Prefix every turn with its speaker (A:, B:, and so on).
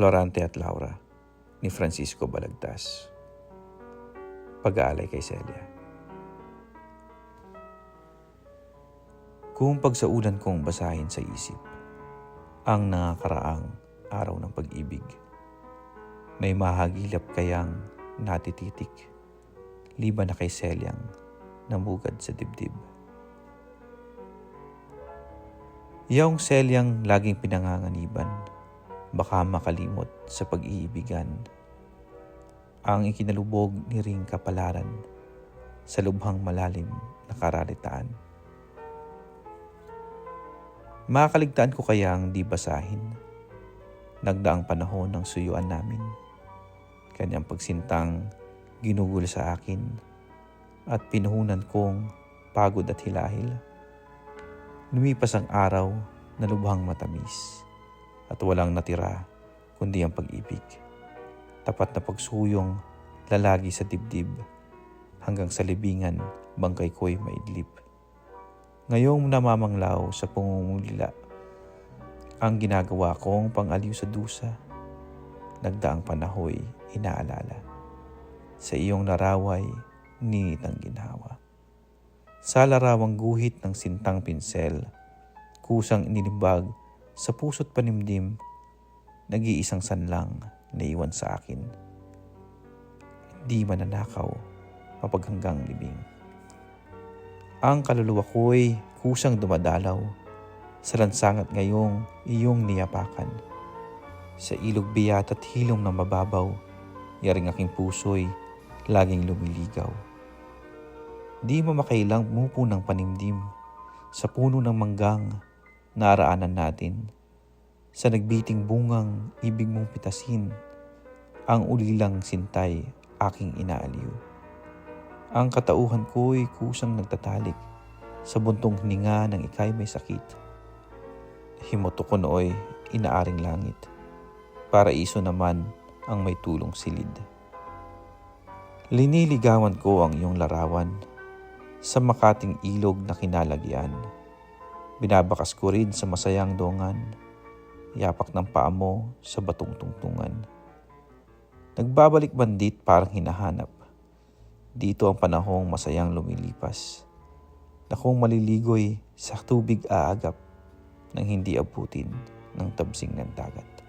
A: Florante at Laura ni Francisco Balagtas. Pag-aalay kay Celia. Kung pagsaulan kong basahin sa isip ang nakakaraang araw ng pag-ibig, may mahagilap kayang natititik liban na kay Celiang namugad sa dibdib. Iyong Celiang laging pinanganganiban, baka makalimot sa pag-iibigan. Ang ikinalubog ni ring kapalaran sa lubhang malalim na karalitaan. Makakaligtaan ko kayang di basahin. Nagdaang panahon ng suyuan namin. Kanyang pagsintang ginugol sa akin at pinuhunan kong pagod at hilahil. Lumipas ang araw na lubhang matamis at walang natira kundi ang pag-ibig. Tapat na pagsuyong lalagi sa dibdib hanggang sa libingan bangkay ko'y maidlip. Ngayong namamanglaw sa pangungulila, ang ginagawa kong pang-aliw sa dusa, nagdaang panahoy inaalala. Sa iyong laraway, ninit ang ginhawa. Sa larawang guhit ng sintang pinsel, kusang inilibag sa puso't panimdim, nag-iisang sanlang na iwan sa akin. Di mananakaw, mapaghanggang libing. Ang kaluluwa ko'y kusang dumadalaw sa lansangat ngayong iyong niyapakan. Sa ilog biyat at hilom na mababaw, yaring aking puso'y laging lumiligaw. Di mo makailang mupo ng panimdim sa puno ng manggang na araanan natin. Sa nagbiting bungang ibig mong pitasin, ang ulilang sintay aking inaaliw. Ang katauhan ko'y kusang nagtatalik sa buntong hininga ng ikay may sakit. Himoto ko nooy inaaring langit, para iso naman ang may tulong silid. Liniligawan ko ang iyong larawan sa makating ilog na kinalagyan. Binabakas ko rin sa masayang dongan, yapak ng paa mo sa batong tungtungan. Nagbabalik bandit parang hinahanap. Dito ang panahong masayang lumilipas. Na kung maliligoy sa tubig aagap nang hindi abutin ng tabsing ng dagat.